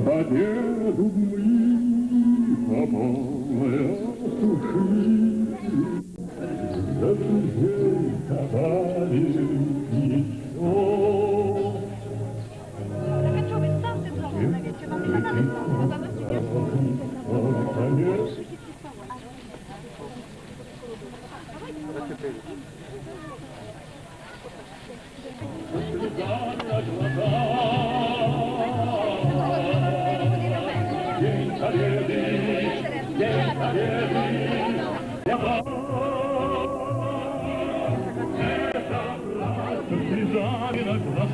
Победу мы, помоя души, За друзей добавим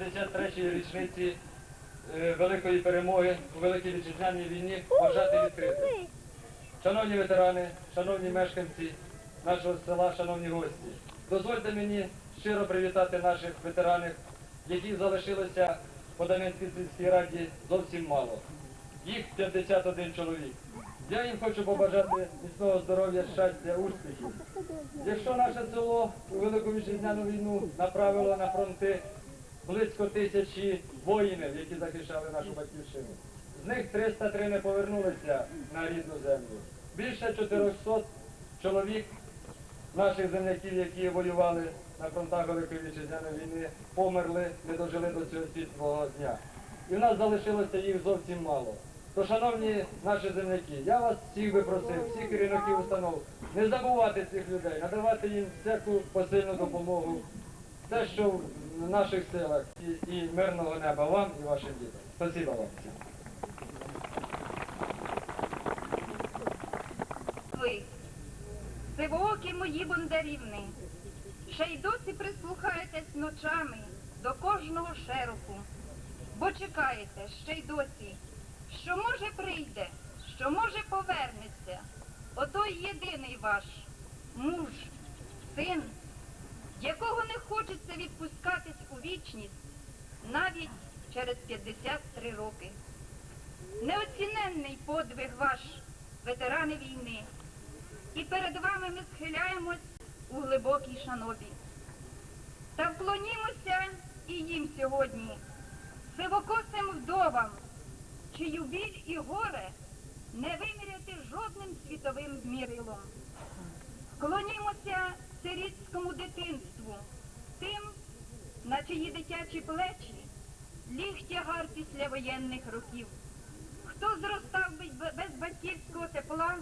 53-ї річниці е, великої перемоги у Великій Вітчизняній війні вважати відкритим. Шановні ветерани, шановні мешканці нашого села, шановні гості, дозвольте мені щиро привітати наших ветеранів, які залишилися в Подаменській сільській раді зовсім мало. Їх 51 чоловік. Я їм хочу побажати міцного здоров'я, щастя, успіхів. Якщо наше село у велику вітчизняну війну направило на фронти близько тисячі воїнів, які захищали нашу батьківщину, з них 303 не повернулися на рідну землю. Більше 400 чоловік наших земляків, які воювали на фронтах Великої Вітчизняної війни, померли, не дожили до цього світлого дня. І в нас залишилося їх зовсім мало. То, шановні наші земляки, я вас всіх би просив, всіх керівників установ, не забувати цих людей, надавати їм всяку посильну допомогу, все, що в наших силах, і, і мирного неба вам і вашим дітям. Спасибо вам ви, сивоокі мої бондарівни, ще й досі прислухаєтесь ночами до кожного шероху, бо чекаєте ще й досі, що може прийде, що може повернеться, отой єдиний ваш муж, син, якого не хочеться відпускатись у вічність навіть через 53 роки. Неоціненний подвиг ваш, ветерани війни, і перед вами ми схиляємось у глибокій шанові. Та вклонімося і їм сьогодні, сивокосим вдовам, чию біль і горе не виміряти жодним світовим змірилом. Вклонімося сирітському дитинству, тим, на чиї дитячі плечі ліг тягар післявоєнних років. Хто зростав без- без батьківського тепла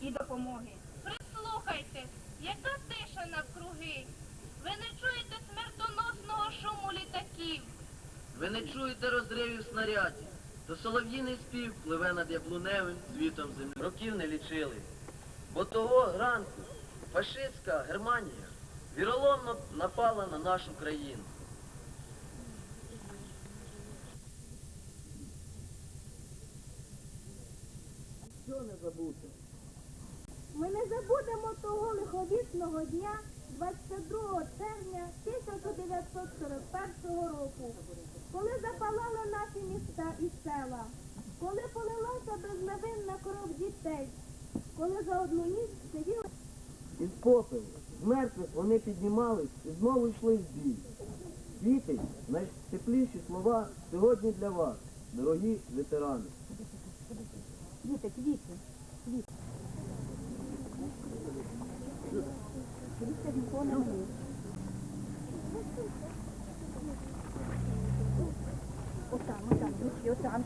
і допомоги? Прислухайтесь, яка тиша навкруги. Ви не чуєте смертоносного шуму літаків. Ви не чуєте розривів снарядів, то солов'їний спів пливе над яблуневим світом землі. Років не лічили. Бо того ранку фашистська Германія віроломно напала на нашу країну. Що не забути? Ми не забудемо того лиховісного дня 22 червня 1941 року, коли запалали наші міста і села, коли полилася безневинна кров дітей, коли за одну ніч сиділи Із попелу, з мертвих вони піднімались і знову йшли в бій. Квіти, найтепліші слова сьогодні для вас, дорогі ветерани. Квіти, квіти, квіти. Отам, отам, отам, дивіться, отам,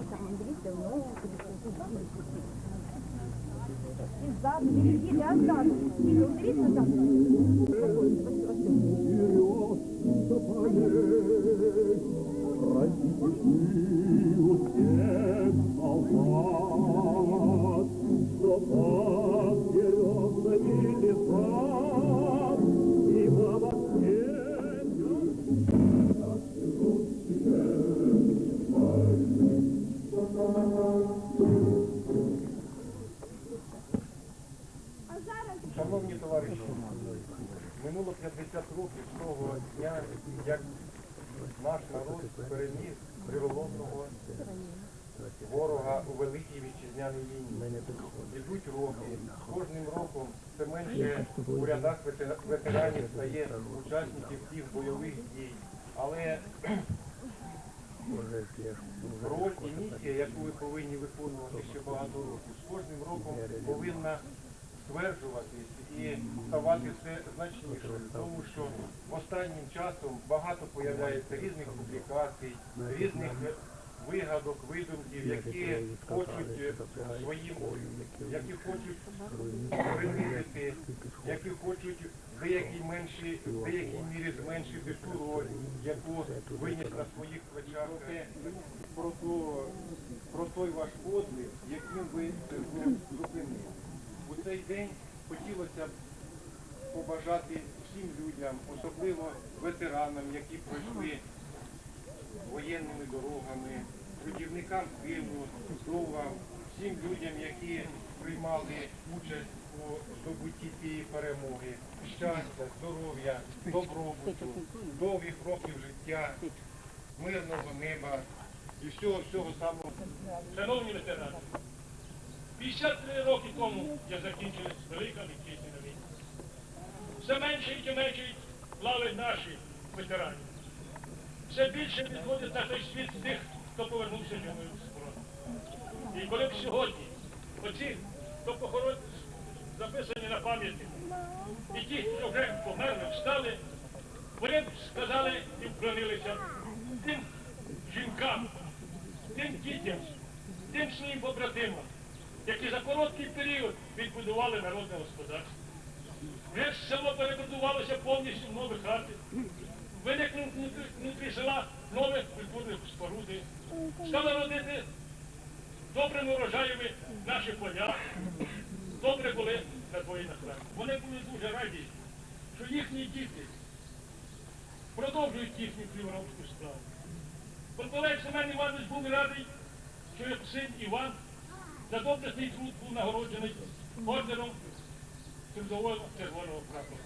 отам, дивіться, ну, і ззаду, дивіться, а ззаду, дивіться, дивіться, ззаду. 50 років з того дня, як наш народ переніс приголовного ворога у великій вітчизняній війні. Ідуть роки. Кожним роком все менше у рядах ветеранів стає учасників тих бойових дій. Але роль і місія, яку ви повинні виконувати ще багато років, з кожним роком повинна стверджуватись і ставати все значнішою, тому що останнім часом багато появляється різних публікацій, різних вигадок, видумків, які хочуть е, своїм, які хочуть принизити, які хочуть в деякій меншій, в деякій мірі зменшити ту роль, яку виніс на своїх плечах. Про, то, про той ваш подвиг, яким ви зупинили. У цей день хотілося б побажати всім людям, особливо ветеранам, які пройшли воєнними дорогами, трудівникам тилу, дрова, всім людям, які приймали участь у здобутті цієї перемоги, щастя, здоров'я, добробуту, довгих років життя, мирного неба і всього всього самого. Шановні ветерани, 53 роки тому я закінчилась Велика Вітчизняна війна. Все менше і менше плали наші ветерані. Все більше відходить на той світ тих, хто повернувся живим з фронту. І коли б сьогодні оці, хто похорон записані на пам'яті, і ті, що вже померли, встали, вони б сказали і вклонилися тим жінкам, тим дітям, тим своїм побратимам, які за короткий період відбудували народне господарство. Вже село перебудувалося повністю в нові хати, виникли внутрі, села нові культурні споруди, стали родити добрими урожаями наші поля, добре були на воїнах. Вони були дуже раді, що їхні діти продовжують їхню флюоровську справу. Бондаревич Семен Іванович був радий, що його син Іван за доблесний труд був нагороджений ордером трудового червоного прапора.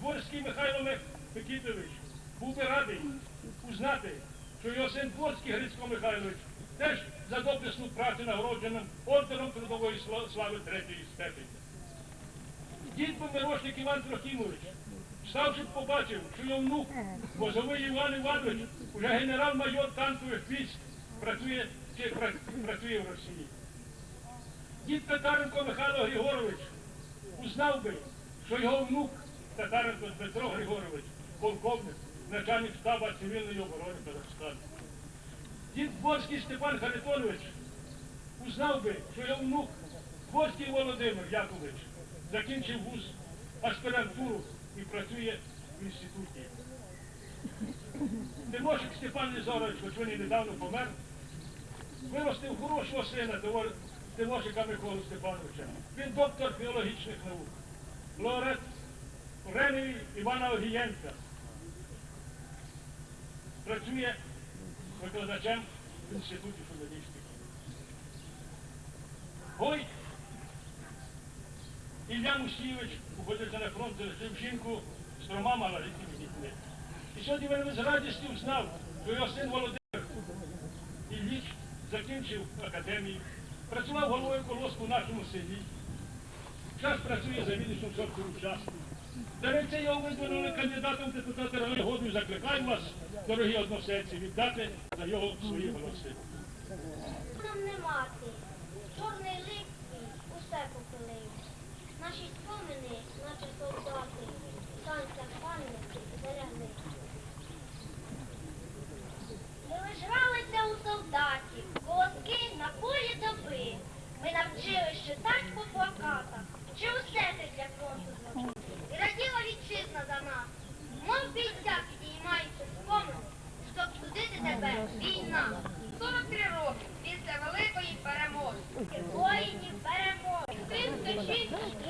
Дворський Михайло Микітович був би радий узнати, що його син Дворський Грицько Михайлович теж за доблесну працю нагородженим ордером трудової сла- слави третьої степені. Дід помирошник Іван Трохімович, ставши побачив, що його внук, возовий Іван Іванович, уже генерал-майор танкових військ, працює, працює в Росії. Дід Татаренко Михайло Григорович узнав би, що його внук Татаренко Дмитро Григорович, полковник, начальник штаба цивільної оборони Казахстану. Дід Борський Степан Харитонович узнав би, що його внук Борський Володимир Якович закінчив вуз аспірантуру і працює в інституті. Тимошик Степан Незорович, хоч він і недавно помер, виростив хорошого сина Тимор- Тимошика Миколу Степановича. Він доктор біологічних наук. Лауреат премії Івана Огієнка. Працює викладачем в інституті журналістики. Гой Ілля Мусійович уходиться на фронт, залишив жінку з трьома малолітніми дітьми. І сьогодні він з радістю знав, що його син Володимир Ілліч закінчив академію, працював головою колоску в нашому селі. Зараз працює за Вінницьким сортом учасників. До речі, його видвинули кандидатом в депутати Рогоду. Закликаю вас, дорогі односельці, віддати за його свої голоси. читать по плакатах, чи усе ти для фронту. І раділа вітчизна за нас. Мов бійця підіймаючи спомин, щоб судити тебе війна. 43 роки після великої перемоги. Воїнів перемоги. Тим, хто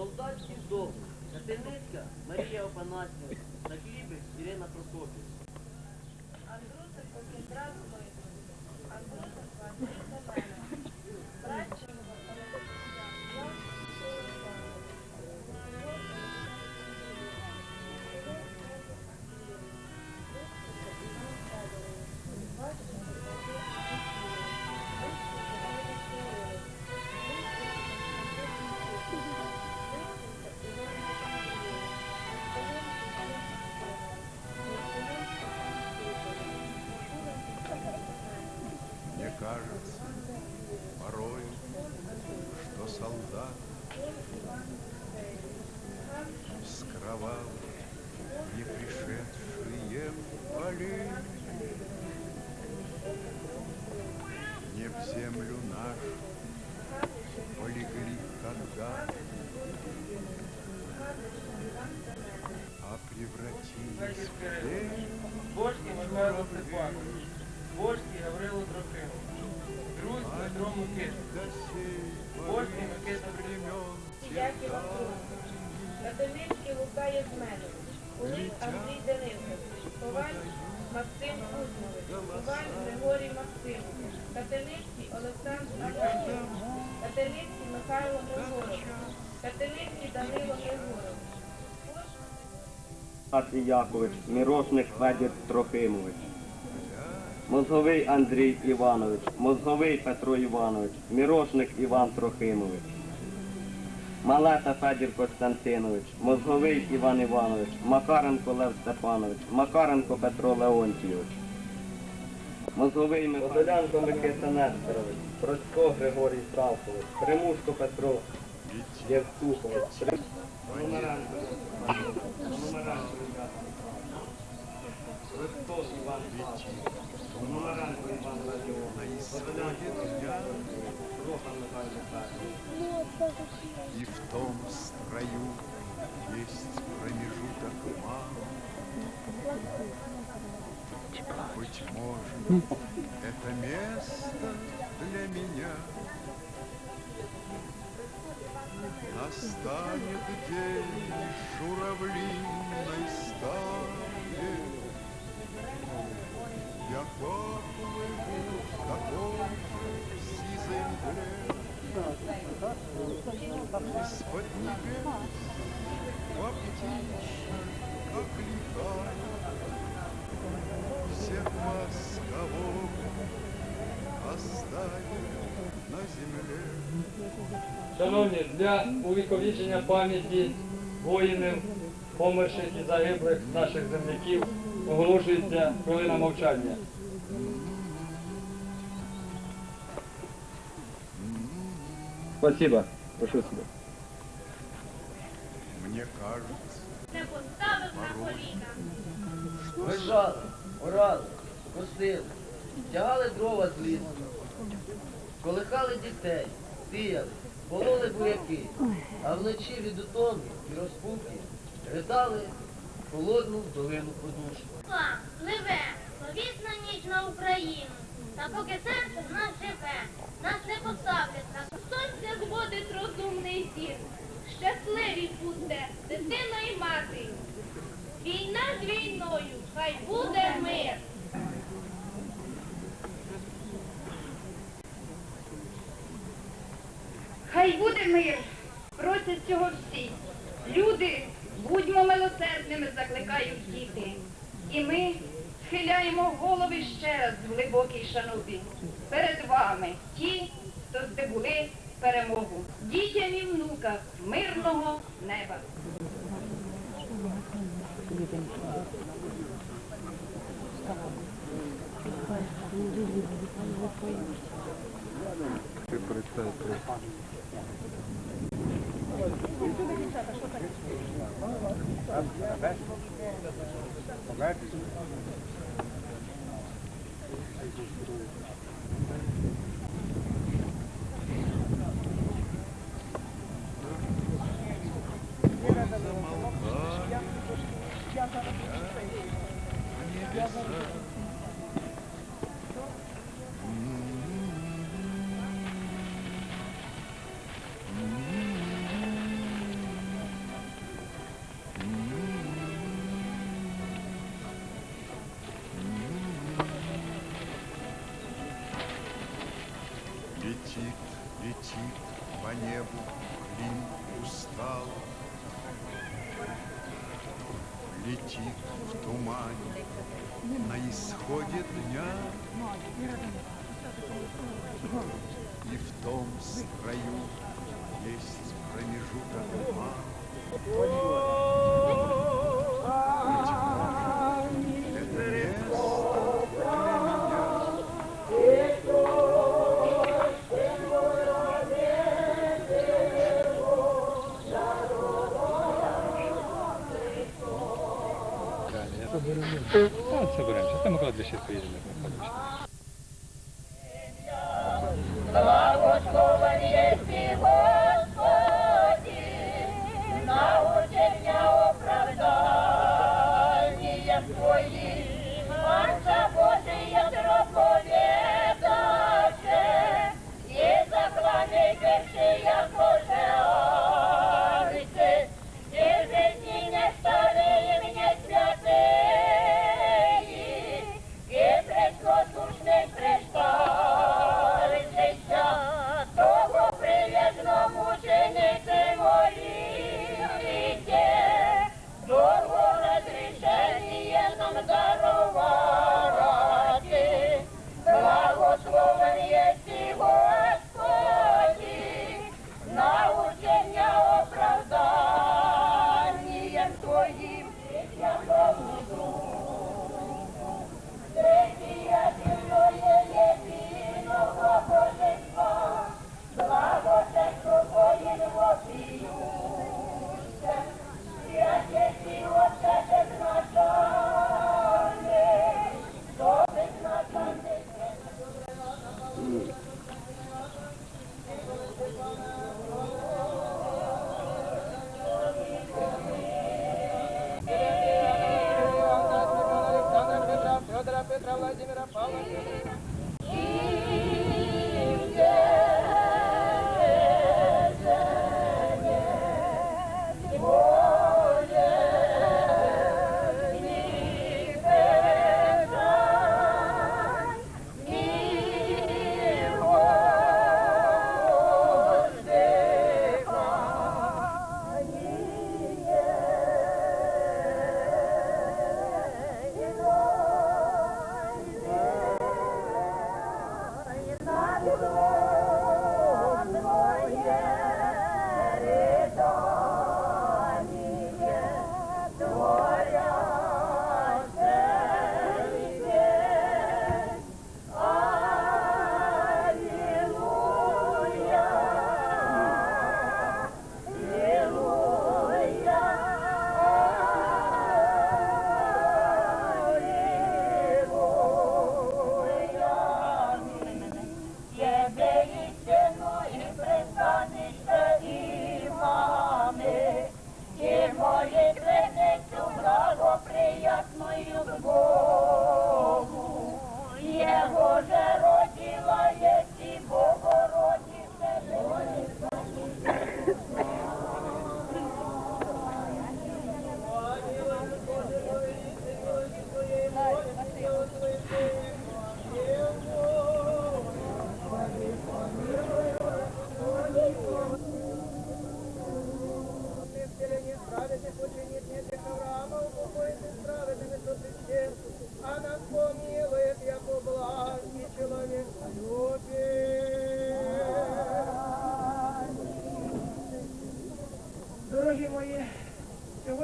Солдатський вдов, Катерницька Марія Опанасівна, Закліпець Ірина Прокопівна. Солдат с кровавых не пришедшие полей не в землю нашу полегли когда, а превратились в пепел. Божський Михайло Степанович, Божський Гаврило Трохимович, Друзь Петро Микитович, Яків Антонович, Катеринський Лука Єзменович, Кулик Андрій Денисович, Коваль Максим Кузьмович, Коваль Григорій Максимович, Катеринський Олександр Анатолійович, Катеринський Михайло Григорович, Катеринський Данило Григорович. Асій Якович, Мірошник Федір Трохимович, Мозговий Андрій Іванович, Мозговий Петро Іванович, Мірошник Іван Трохимович, Малета Федір Костянтинович, Мозговий Іван Іванович, Макаренко Лев Степанович, Макаренко Петро Леонтійович, Мозговий Михайло Микита Нестерович, Процько Григорій Савкович, Примушко Петро Євтухович, Номеренко Номеренко Іван Павлович, Номеренко Іван Радіонович, Подолянко Рохан Михайло Михайлович. И в том строю есть промежуток мало. Быть может, это место для меня Настанет день журавлиной стаи. Я всех вас, кого оставили на земле. Шановні, для увіковічення пам'яті воїнів, померших і загиблих наших земляків оголошується хвилина мовчання. Спасибо. Прошу себе. Мне кажется, не поставив на коліна. Вижали, орали, косили, тягали дрова з лісу, колихали дітей, сіяли, пололи буряки, а вночі від утоми і розпуки ридали холодну долину подушку. Слава, пливе, повісна ніч на Україну. Та поки серце в нас живе, нас не поставлять на Сонця зводить розумний зір. Щасливі будьте, дитино і мати. Війна з війною, хай буде мир. Хай буде мир, просять цього всі. Люди, будьмо милосердними, закликають діти. І ми схиляємо голови ще раз в глибокій шанові. Перед вами ті, хто здобули перемогу дітям і внукам мирного неба. здесь, в краю есть промежуток ума. Собираемся. Там кладбище поедем.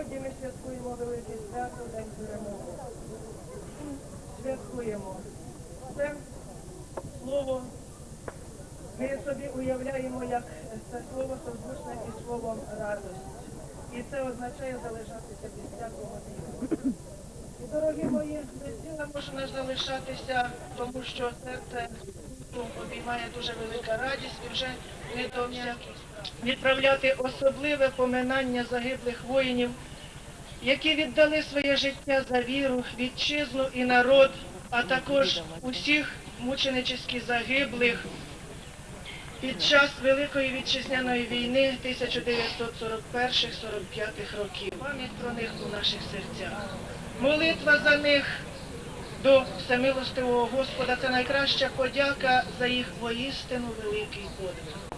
Сьогодні ми святкуємо велике свято День перемоги. Святкуємо. Це слово. Ми собі уявляємо, як це слово созвучне і словом радость. І це означає залишатися без всякого діла. І, дорогі мої, без діла можна залишатися, тому що серце ну, обіймає дуже велика радість і вже не до всяких. Відправляти особливе поминання загиблих воїнів які віддали своє життя за віру, вітчизну і народ, а також усіх мученически загиблих під час Великої вітчизняної війни 1941-45 років. Пам'ять про них у наших серцях. Молитва за них до всемилостивого Господа це найкраща подяка за їх воістину великий подвиг.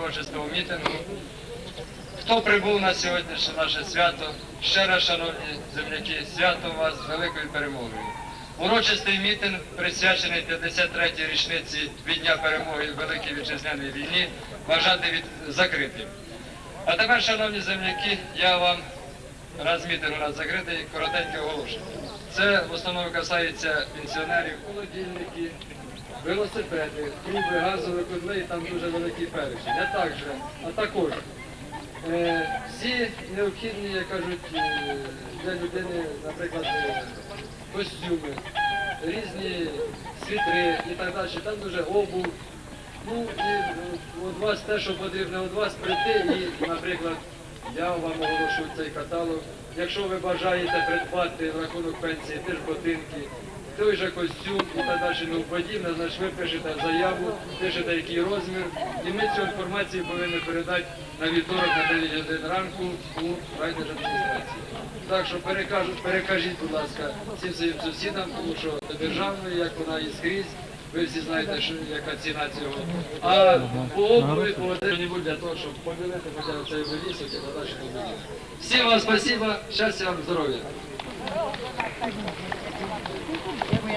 Урочистому мітингу. Хто прибув на сьогоднішнє наше свято? Ще раз, шановні земляки, свято вас з великою перемогою. Урочистий мітинг, присвячений 53-й річниці від Дня перемоги в Великій Вітчизняній війні, вважати від закритим. А тепер, шановні земляки, я вам раз мітинг у нас закритий, коротеньке оголошення. Це в основному касається пенсіонерів, холодильники, велосипеди, труби, газові котли, і там дуже великий перечень. Не так же, а також е, всі необхідні, як кажуть, е, для людини, наприклад, е, костюми, різні світри і так далі. Там дуже обув. Ну і е, від вас те, що потрібно від вас прийти і, наприклад, я вам оголошу цей каталог. Якщо ви бажаєте придбати в рахунок пенсії теж ботинки, той же костюм і так далі, ну подібне, значить ви пишете заяву, пишете який розмір, і ми цю інформацію повинні передати на вівторок на 9 годин ранку у райдержадміністрації. Так що перекажу, перекажіть, будь ласка, всім своїм сусідам, тому що державною, як вона і скрізь, ви всі знаєте, що яка ціна цього. А по обуві, по для того, щоб поділити хоча б цей вивісок і подальше до Всім вам спасибо, щастя вам, здоров'я.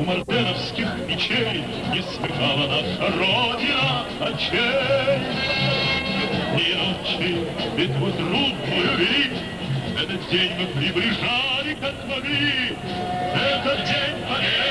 у мартеновских мечей Не смыкала наша Родина очей. Ни ночи битву трудную вели, Этот день мы приближали, как могли. Этот день победы